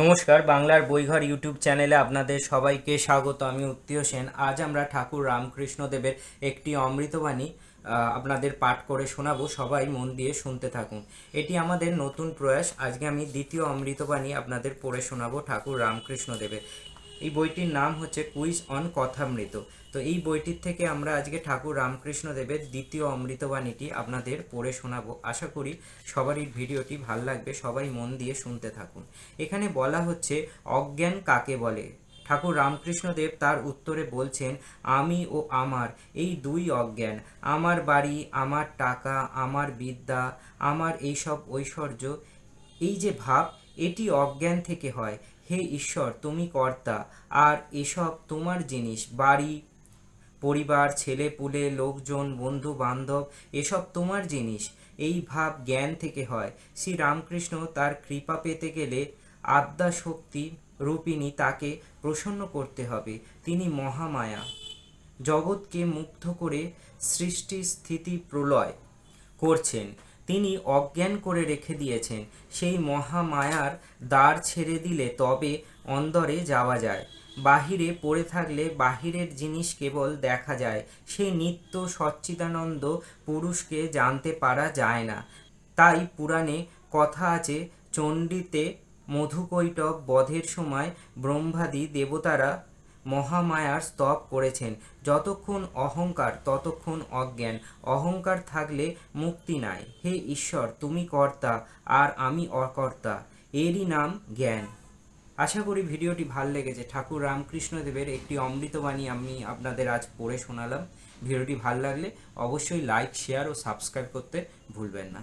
নমস্কার, বাংলার বইঘর ইউটিউব চ্যানেলে আপনাদের সবাইকে স্বাগত। আমি উত্তীয় সেন। আজ আমরা ঠাকুর রামকৃষ্ণ দেবের একটি অমৃতবাণী আপনাদের পাঠ করে শোনাবো। সবাই মন দিয়ে শুনতে থাকুন। এটি আমাদের নতুন প্রয়াস। আজকে আমি দ্বিতীয় অমৃতবাণী আপনাদের পড়ে শোনাবো ঠাকুর রামকৃষ্ণ দেবের এই বইটির নাম হচ্ছে কুইজ অন কথামৃত। তো এই বইটির থেকে আমরা আজকে ঠাকুর রামকৃষ্ণ দেবের দ্বিতীয় অমৃতবাণীটি আপনাদের পড়ে শোনাবো। আশা করি সবারই ভিডিওটি ভালো লাগবে, সবাই মন দিয়ে শুনতে থাকুন। এখানে বলা হচ্ছে, অজ্ঞান কাকে বলে? ঠাকুর রামকৃষ্ণদেব তার উত্তরে বলছেন, আমি ও আমার, এই দুই অজ্ঞান, আমার বাড়ি, আমার টাকা, আমার বিদ্যা, আমার এইসব ঐশ্বর্য, এই যে ভাব, এটি অজ্ঞান থেকে হয়। হে ঈশ্বর, তুমি কর্তা, আর এসব তোমার জিনিস, বাড়ি, পরিবার, ছেলে, পুলে, লোকজন, বন্ধু, বান্ধব, এসব তোমার জিনিস। এই ভাব জ্ঞান থেকে হয়। শ্রী রামকৃষ্ণ তার কৃপা পেতে গেলে আদ্যা শক্তি রূপিণী তাকে প্রসন্ন করতে হবে। তিনি মহামায়া। জগৎকে মুগ্ধ করে সৃষ্টি স্থিতি প্রলয় করছেন। তিনি অজ্ঞান করে রেখে দিয়েছেন। সেই মহামায়ার দ্বার ছেড়ে দিলে তবে অন্দরে যাওয়া যায়। বাহিরে পড়ে থাকলে বাহিরের জিনিস কেবল দেখা যায়। সেই নিত্য সচ্চিদানন্দ পুরুষকে জানতে পারা যায় না। তাই পুরাণে কথা আছে, চণ্ডীতে মধুকৈটব বধের সময় ব্রহ্মাদি দেবতারা মহামায়ার স্তব করেছেন। যতক্ষণ অহংকার, ততক্ষণ অজ্ঞান। অহংকার থাকলে মুক্তি নাই। হে ঈশ্বর, তুমি কর্তা, আর আমি অকর্তা। এরই নাম জ্ঞান। আশা করি ভিডিওটি ভালো লেগেছে। ঠাকুর রামকৃষ্ণদেবের একটি অমৃতবাণী আমি আপনাদের আজ পড়ে শোনালাম। ভিডিওটি ভালো লাগলে অবশ্যই লাইক, শেয়ার ও সাবস্ক্রাইব করতে ভুলবেন না।